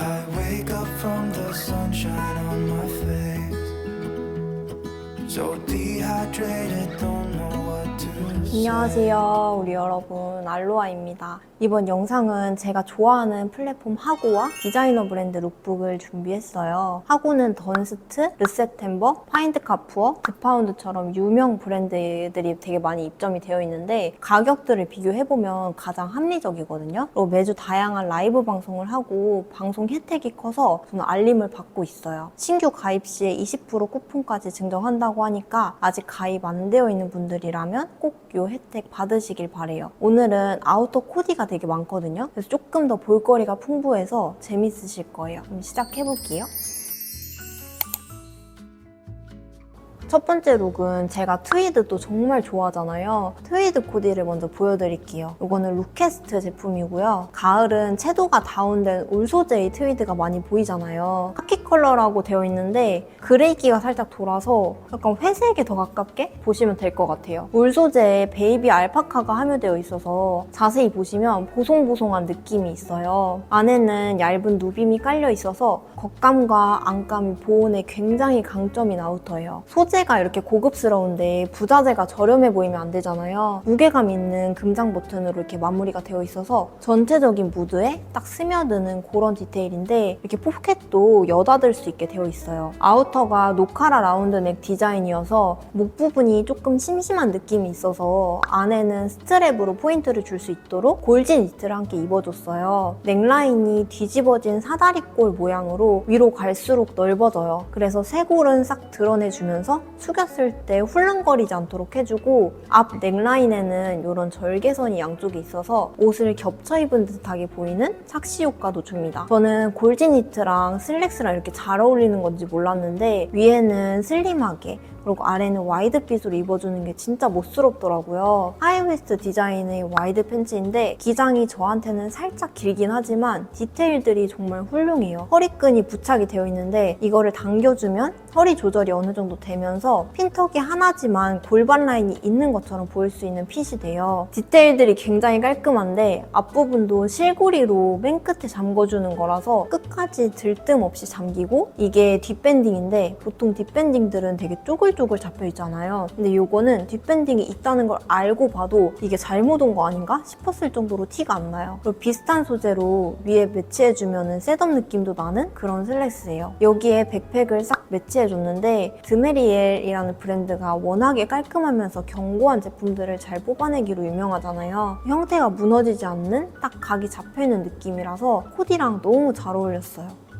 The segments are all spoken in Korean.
I wake up from the sunshine on my face. So dehydrated, 안녕하세요, 우리 여러분. 알로아입니다. 이번 영상은 제가 좋아하는 플랫폼 하고와 디자이너 브랜드 룩북을 준비했어요. 하고는 던스트, 르세템버, 파인드 카푸어, 드파운드처럼 유명 브랜드들이 되게 많이 입점이 되어 있는데 가격들을 비교해보면 가장 합리적이거든요. 그리고 매주 다양한 라이브 방송을 하고 방송 혜택이 커서 저는 알림을 받고 있어요. 신규 가입 시에 20% 쿠폰까지 증정한다고 하니까 아직 가입 안 되어 있는 분들이라면 꼭이 혜택 받으시길 바래요. 오늘은 아우터 코디가 되게 많거든요. 그래서 조금 더 볼거리가 풍부해서 재밌으실 거예요. 그럼 시작해볼게요. 첫 번째 룩은 제가 트위드도 정말 좋아하잖아요. 트위드 코디를 먼저 보여드릴게요. 이거는 루캐스트 제품이고요. 가을은 채도가 다운된 울 소재의 트위드가 많이 보이잖아요. 컬러라고 되어 있는데 그레이기가 살짝 돌아서 약간 회색에 더 가깝게 보시면 될 것 같아요. 울 소재에 베이비 알파카가 함유되어 있어서 자세히 보시면 보송보송한 느낌이 있어요. 안에는 얇은 누빔이 깔려 있어서 겉감과 안감이 보온에 굉장히 강점인 아우터예요. 소재가 이렇게 고급스러운데 부자재가 저렴해 보이면 안 되잖아요. 무게감 있는 금장 버튼으로 이렇게 마무리가 되어 있어서 전체적인 무드에 딱 스며드는 그런 디테일인데 이렇게 포켓도 여닫 을 수 있게 되어 있어요. 아우터가 노카라 라운드 넥 디자인이어서 목 부분이 조금 심심한 느낌이 있어서 안에는 스트랩으로 포인트를 줄 수 있도록 골진 니트를 함께 입어줬어요. 넥라인이 뒤집어진 사다리꼴 모양으로 위로 갈수록 넓어져요. 그래서 쇄골은 싹 드러내주면서 숙였을 때 훌렁거리지 않도록 해주고 앞 넥라인에는 이런 절개선이 양쪽에 있어서 옷을 겹쳐 입은 듯하게 보이는 착시 효과도 줍니다. 저는 골진 니트랑 슬랙스랑 이렇게 잘 어울리는 건지 몰랐는데 위에는 슬림하게 그리고 아래는 와이드 핏으로 입어주는 게 진짜 멋스럽더라고요. 하이웨스트 디자인의 와이드 팬츠인데 기장이 저한테는 살짝 길긴 하지만 디테일들이 정말 훌륭해요. 허리끈이 부착이 되어 있는데 이거를 당겨주면 허리 조절이 어느 정도 되면서 핀턱이 하나지만 골반 라인이 있는 것처럼 보일 수 있는 핏이 돼요. 디테일들이 굉장히 깔끔한데 앞부분도 실고리로 맨 끝에 잠궈주는 거라서 끝까지 들뜸 없이 잠기고 이게 뒷밴딩인데 보통 뒷밴딩들은 되게 쪼글쪼글 잡혀 있잖아요. 근데 이거는 뒷밴딩이 있다는 걸 알고 봐도 이게 잘못 온 거 아닌가 싶었을 정도로 티가 안 나요. 그리고 비슷한 소재로 위에 매치해주면 셋업 느낌도 나는 그런 슬랙스예요. 여기에 백팩을 싹 매치 해줬는데 드메리엘이라는 브랜드가 워낙에 깔끔하면서 견고한 제품들을 잘 뽑아내기로 유명하잖아요. 형태가 무너지지 않는 딱 각이 잡혀있는 느낌이라서 코디랑 너무 잘 어울렸어요.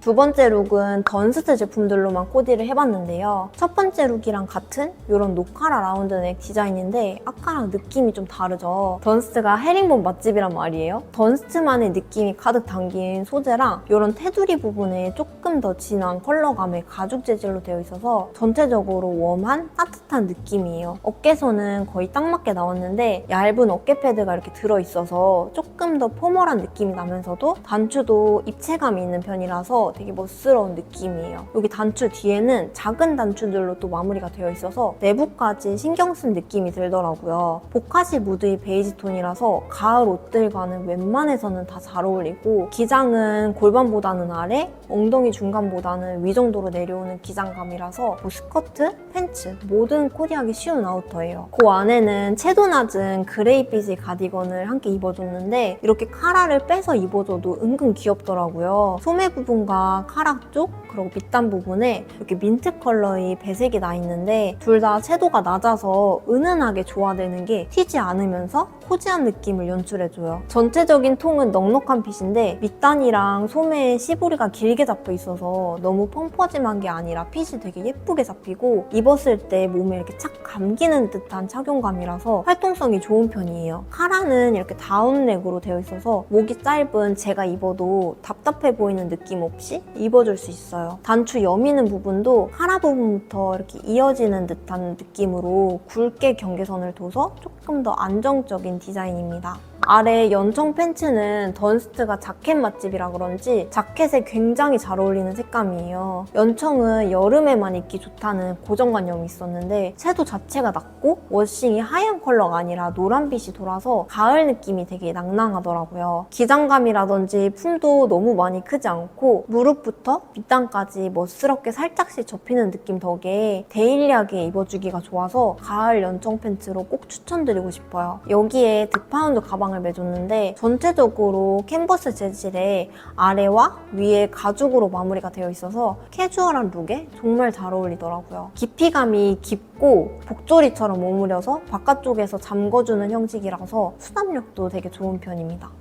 두 번째 룩은 던스트 제품들로만 코디를 해봤는데요. 첫 번째 룩이랑 같은 이런 노카라 라운드 넥 디자인인데 아까랑 느낌이 좀 다르죠. 던스트가 헤링본 맛집이란 말이에요. 던스트만의 느낌이 가득 담긴 소재랑 이런 테두리 부분에 조금 더 진한 컬러감의 가죽 재질로 되어 있어서 전체적으로 웜한 따뜻한 느낌이에요. 어깨선은 거의 딱 맞게 나왔는데 얇은 어깨 패드가 이렇게 들어있어서 조금 더 포멀한 느낌이 나면서도 단추도 입체감이 있는 편이라서 되게 멋스러운 느낌이에요. 여기 단추 뒤에는 작은 단추들로 또 마무리가 되어 있어서 내부까지 신경 쓴 느낌이 들더라고요. 보카시 무드의 베이지 톤이라서 가을 옷들과는 웬만해서는 다 잘 어울리고 기장은 골반보다는 아래, 엉덩이 중간보다는 위 정도로 내려오는 기장감이라서 뭐 스커트, 팬츠 모든 코디하기 쉬운 아우터예요. 그 안에는 채도 낮은 그레이빛의 가디건을 함께 입어줬는데 이렇게 카라를 빼서 입어줘도 은근 귀엽더라고요. 소매 부분과 카라 쪽 그리고 밑단 부분에 이렇게 민트 컬러의 배색이 나 있는데 둘 다 채도가 낮아서 은은하게 조화되는 게 튀지 않으면서 코지한 느낌을 연출해줘요. 전체적인 통은 넉넉한 핏인데 밑단이랑 소매에 시보리가 길게 잡혀 있어서 너무 펑퍼짐한 게 아니라 핏이 되게 예쁘게 잡히고 입었을 때 몸에 이렇게 착 감기는 듯한 착용감이라서 활동성이 좋은 편이에요. 카라는 이렇게 다운넥으로 되어 있어서 목이 짧은 제가 입어도 답답해 보이는 느낌 없이 입어줄 수 있어요. 단추 여미는 부분도 카라 부분부터 이렇게 이어지는 듯한 느낌으로 굵게 경계선을 둬서 조금 더 안정적인 디자인입니다. 아래 연청 팬츠는 던스트가 자켓 맛집이라 그런지 자켓에 굉장히 잘 어울리는 색감이에요. 연청은 여름에만 입기 좋다는 고정관념이 있었는데 채도 자체가 낮고 워싱이 하얀 컬러가 아니라 노란빛이 돌아서 가을 느낌이 되게 낭낭하더라고요. 기장감이라든지 품도 너무 많이 크지 않고 무릎부터 밑단까지 멋스럽게 살짝씩 접히는 느낌 덕에 데일리하게 입어주기가 좋아서 가을 연청 팬츠로 꼭 추천드리고 싶어요. 여기에 득파운드 가방 을 매줬는데 전체적으로 캔버스 재질에 아래와 위에 가죽으로 마무리가 되어 있어서 캐주얼한 룩에 정말 잘 어울리더라고요. 깊이감이 깊고 복조리처럼 오므려서 바깥쪽에서 잠궈주는 형식이라서 수납력도 되게 좋은 편입니다.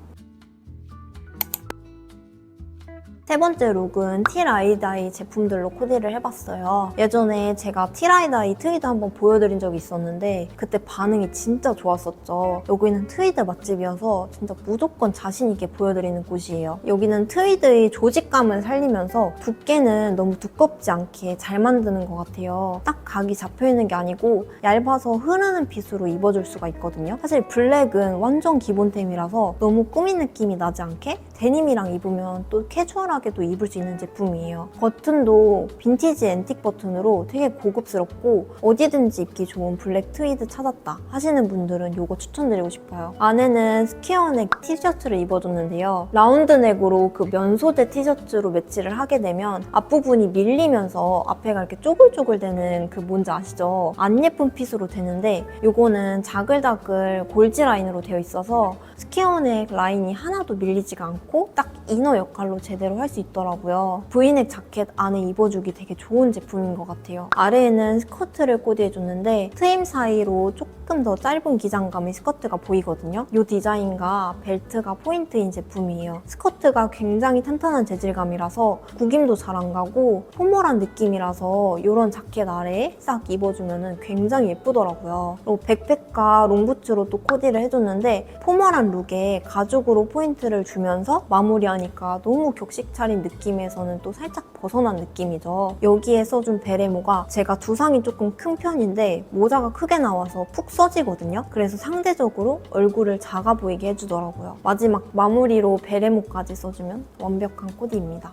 세 번째 룩은 티라이다이 제품들로 코디를 해봤어요. 예전에 제가 티라이다이 트위드 한번 보여드린 적이 있었는데 그때 반응이 진짜 좋았었죠. 여기는 트위드 맛집이어서 진짜 무조건 자신있게 보여드리는 곳이에요. 여기는 트위드의 조직감을 살리면서 두께는 너무 두껍지 않게 잘 만드는 것 같아요. 딱 각이 잡혀있는 게 아니고 얇아서 흐르는 핏으로 입어줄 수가 있거든요. 사실 블랙은 완전 기본템이라서 너무 꾸민 느낌이 나지 않게 데님이랑 입으면 또 캐주얼 하게도 입을 수 있는 제품이에요. 버튼도 빈티지 앤틱 버튼으로 되게 고급스럽고 어디든지 입기 좋은 블랙 트위드 찾았다 하시는 분들은 이거 추천드리고 싶어요. 안에는 스퀘어넥 티셔츠를 입어줬는데요. 라운드넥으로 그 면 소재 티셔츠로 매치를 하게 되면 앞부분이 밀리면서 앞에가 이렇게 쪼글쪼글 되는 그 뭔지 아시죠? 안 예쁜 핏으로 되는데 이거는 자글자글 골지 라인으로 되어 있어서 스퀘어넥 라인이 하나도 밀리지가 않고 딱 이너 역할로 제대로 할수 있더라고요. V넥 자켓 안에 입어주기 되게 좋은 제품인 것 같아요. 아래에는 스커트를 코디해줬는데 트임 사이로 조금 더 짧은 기장감의 스커트가 보이거든요. 이 디자인과 벨트가 포인트인 제품이에요. 스커트가 굉장히 탄탄한 재질감이라서 구김도 잘 안 가고 포멀한 느낌이라서 이런 자켓 아래에 싹 입어주면 굉장히 예쁘더라고요. 그리고 백팩과 롱부츠로 또 코디를 해줬는데 포멀한 룩에 가죽으로 포인트를 주면서 마무리하니까 너무 격식 차린 느낌에서는 또 살짝 벗어난 느낌이죠. 여기에 써준 베레모가 제가 두상이 조금 큰 편인데 모자가 크게 나와서 푹 써지거든요. 그래서 상대적으로 얼굴을 작아 보이게 해주더라고요. 마지막 마무리로 베레모까지 써주면 완벽한 코디입니다.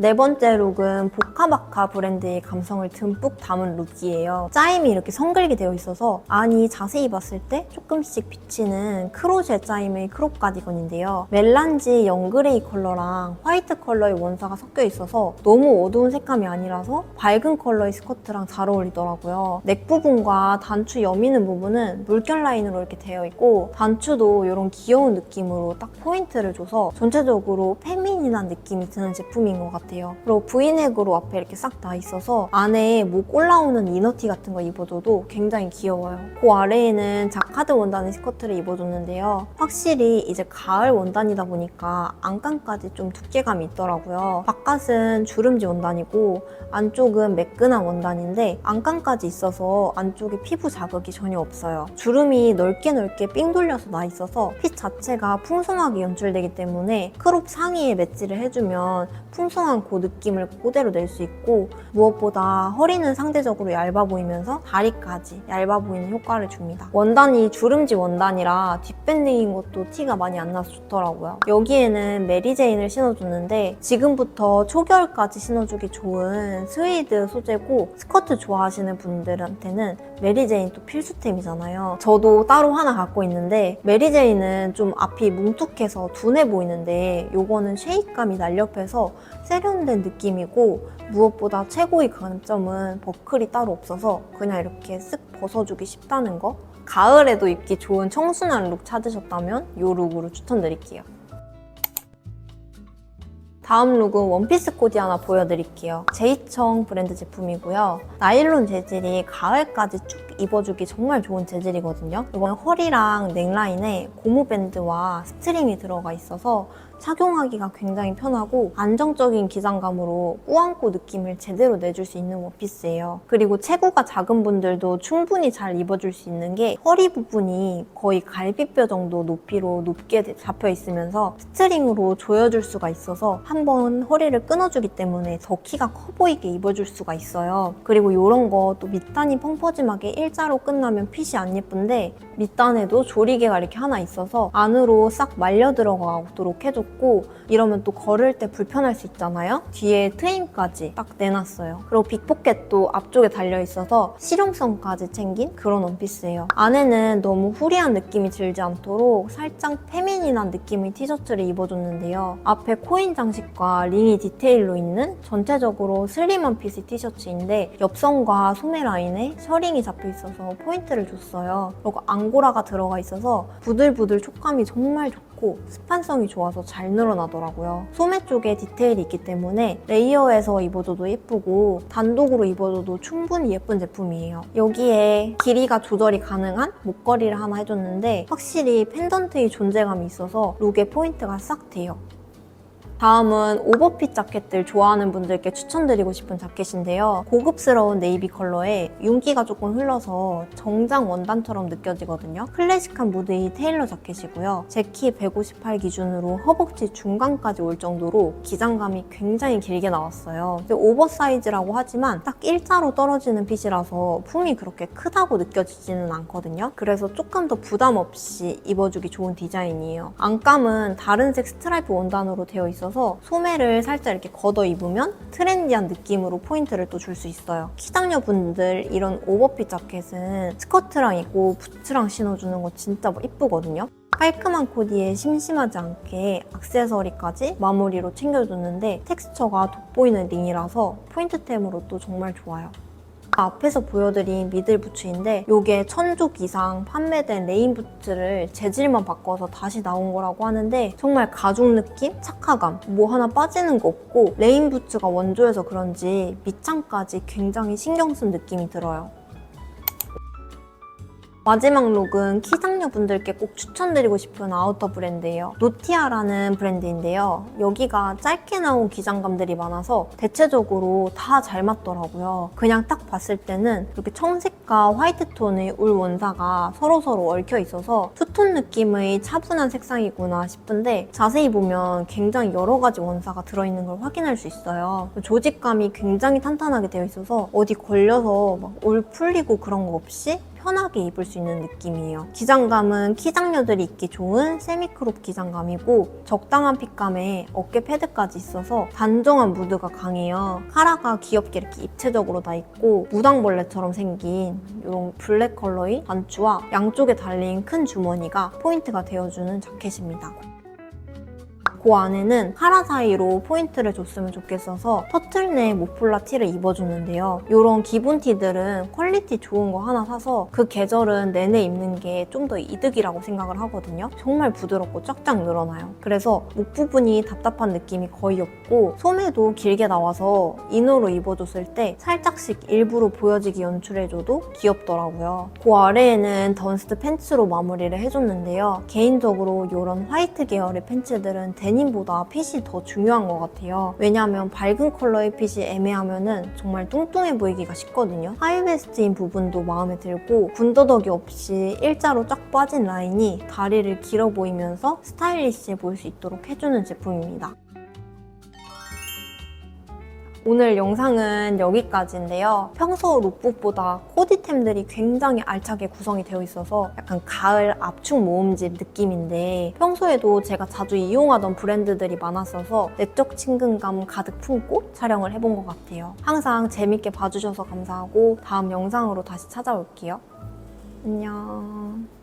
네 번째 룩은 보카바카 브랜드의 감성을 듬뿍 담은 룩이에요. 짜임이 이렇게 성글게 되어 있어서 안이 자세히 봤을 때 조금씩 비치는 크로셰 짜임의 크롭 가디건인데요. 멜란지 영그레이 컬러랑 화이트 컬러의 원사가 섞여 있어서 너무 어두운 색감이 아니라서 밝은 컬러의 스커트랑 잘 어울리더라고요. 넥 부분과 단추 여미는 부분은 물결 라인으로 이렇게 되어 있고 단추도 이런 귀여운 느낌으로 딱 포인트를 줘서 전체적으로 페미닌한 느낌이 드는 제품인 것 같아요. 그리고 V넥으로 앞에 이렇게 싹 다 있어서 안에 목 올라오는 이너티 같은 거 입어줘도 굉장히 귀여워요. 그 아래에는 자카드 원단의 스커트를 입어줬는데요. 확실히 이제 가을 원단이다 보니까 안감까지 좀 두께감이 있더라고요. 바깥은 주름지 원단이고 안쪽은 매끈한 원단인데 안감까지 있어서 안쪽에 피부 자극이 전혀 없어요. 주름이 넓게 넓게 삥 돌려서 나 있어서 핏 자체가 풍성하게 연출되기 때문에 크롭 상의에 매치를 해주면 풍성한 그 느낌을 그대로 낼 수 있고 무엇보다 허리는 상대적으로 얇아 보이면서 다리까지 얇아 보이는 효과를 줍니다. 원단이 주름지 원단이라 뒷밴딩인 것도 티가 많이 안 나서 좋더라고요. 여기에는 메리제인을 신어줬는데 지금부터 초겨울까지 신어주기 좋은 스웨이드 소재고 스커트 좋아하시는 분들한테는 메리제인 또 필수템이잖아요. 저도 따로 하나 갖고 있는데 메리제인은 좀 앞이 뭉툭해서 둔해 보이는데 요거는 쉐입감이 날렵해서 세련된 느낌이고 무엇보다 최고의 강점은 버클이 따로 없어서 그냥 이렇게 쓱 벗어주기 쉽다는 거 가을에도 입기 좋은 청순한 룩 찾으셨다면 이 룩으로 추천드릴게요. 다음 룩은 원피스 코디 하나 보여드릴게요. 제이청 브랜드 제품이고요. 나일론 재질이 가을까지 쭉 입어주기 정말 좋은 재질이거든요. 이건 허리랑 넥라인에 고무 밴드와 스트링이 들어가 있어서 착용하기가 굉장히 편하고 안정적인 기장감으로 꾸안꾸 느낌을 제대로 내줄 수 있는 원피스예요. 그리고 체구가 작은 분들도 충분히 잘 입어줄 수 있는 게 허리 부분이 거의 갈비뼈 정도 높이로 높게 잡혀 있으면서 스트링으로 조여줄 수가 있어서 한번 허리를 끊어주기 때문에 더 키가 커 보이게 입어줄 수가 있어요. 그리고 이런 거 또 밑단이 펑퍼짐하게 일자로 끝나면 핏이 안 예쁜데 밑단에도 조리개가 이렇게 하나 있어서 안으로 싹 말려 들어가도록 해줬고 이러면 또 걸을 때 불편할 수 있잖아요. 뒤에 트임까지 딱 내놨어요. 그리고 빅포켓도 앞쪽에 달려 있어서 실용성까지 챙긴 그런 원피스예요. 안에는 너무 후리한 느낌이 들지 않도록 살짝 페미닌한 느낌의 티셔츠를 입어줬는데요. 앞에 코인 장식과 링이 디테일로 있는 전체적으로 슬림한 핏의 티셔츠인데 옆선과 소매 라인에 셔링이 잡혀 있어서 포인트를 줬어요. 그리고 앙고라가 들어가 있어서 부들부들 촉감이 정말 좋고 스판성이 좋아서 잘 늘어나더라고요. 소매 쪽에 디테일이 있기 때문에 레이어해서 입어줘도 예쁘고 단독으로 입어줘도 충분히 예쁜 제품이에요. 여기에 길이가 조절이 가능한 목걸이를 하나 해줬는데 확실히 펜던트의 존재감이 있어서 룩에 포인트가 싹 돼요. 다음은 오버핏 자켓들 좋아하는 분들께 추천드리고 싶은 자켓인데요. 고급스러운 네이비 컬러에 윤기가 조금 흘러서 정장 원단처럼 느껴지거든요. 클래식한 무드의 테일러 자켓이고요. 제 키 158 기준으로 허벅지 중간까지 올 정도로 기장감이 굉장히 길게 나왔어요. 오버사이즈라고 하지만 딱 일자로 떨어지는 핏이라서 품이 그렇게 크다고 느껴지지는 않거든요. 그래서 조금 더 부담 없이 입어주기 좋은 디자인이에요. 안감은 다른 색 스트라이프 원단으로 되어 있어서 소매를 살짝 이렇게 걷어 입으면 트렌디한 느낌으로 포인트를 또 줄 수 있어요. 키장녀 분들 이런 오버핏 자켓은 스커트랑 입고 부츠랑 신어주는 거 진짜 뭐 이쁘거든요. 깔끔한 코디에 심심하지 않게 액세서리까지 마무리로 챙겨줬는데 텍스처가 돋보이는 링이라서 포인트템으로 또 정말 좋아요. 앞에서 보여드린 미들 부츠인데 이게 천족 이상 판매된 레인 부츠를 재질만 바꿔서 다시 나온 거라고 하는데 정말 가죽 느낌? 착화감 뭐 하나 빠지는 거 없고 레인 부츠가 원조여서 그런지 밑창까지 굉장히 신경 쓴 느낌이 들어요. 마지막 룩은 키장녀 분들께 꼭 추천드리고 싶은 아우터 브랜드예요. 노티아라는 브랜드인데요. 여기가 짧게 나온 기장감들이 많아서 대체적으로 다 잘 맞더라고요. 그냥 딱 봤을 때는 이렇게 청색 과 화이트 톤의 울 원사가 서로서로 얽혀 있어서 투톤 느낌의 차분한 색상이구나 싶은데 자세히 보면 굉장히 여러 가지 원사가 들어있는 걸 확인할 수 있어요. 조직감이 굉장히 탄탄하게 되어 있어서 어디 걸려서 막 올 풀리고 그런 거 없이 편하게 입을 수 있는 느낌이에요. 기장감은 키장녀들이 입기 좋은 세미크롭 기장감이고 적당한 핏감에 어깨 패드까지 있어서 단정한 무드가 강해요. 카라가 귀엽게 이렇게 입체적으로 다 있고 무당벌레처럼 생긴 이런 블랙 컬러의 단추와 양쪽에 달린 큰 주머니가 포인트가 되어주는 자켓입니다. 그 안에는 카라 사이로 포인트를 줬으면 좋겠어서 터틀넥 모플라 티를 입어줬는데요. 이런 기본 티들은 퀄리티 좋은 거 하나 사서 그 계절은 내내 입는 게 좀 더 이득이라고 생각을 하거든요. 정말 부드럽고 쫙쫙 늘어나요. 그래서 목 부분이 답답한 느낌이 거의 없고 소매도 길게 나와서 이너로 입어줬을 때 살짝씩 일부러 보여지게 연출해줘도 귀엽더라고요. 그 아래에는 던스트 팬츠로 마무리를 해줬는데요. 개인적으로 이런 화이트 계열의 팬츠들은 데님보다 핏이 더 중요한 것 같아요. 왜냐하면 밝은 컬러의 핏이 애매하면은 정말 뚱뚱해 보이기가 쉽거든요. 하이웨스트인 부분도 마음에 들고 군더더기 없이 일자로 쫙 빠진 라인이 다리를 길어 보이면서 스타일리시해 보일 수 있도록 해주는 제품입니다. 오늘 영상은 여기까지인데요. 평소 룩북보다 코디템들이 굉장히 알차게 구성이 되어 있어서 약간 가을 압축 모음집 느낌인데 평소에도 제가 자주 이용하던 브랜드들이 많았어서 내적 친근감 가득 품고 촬영을 해본 것 같아요. 항상 재밌게 봐주셔서 감사하고 다음 영상으로 다시 찾아올게요. 안녕.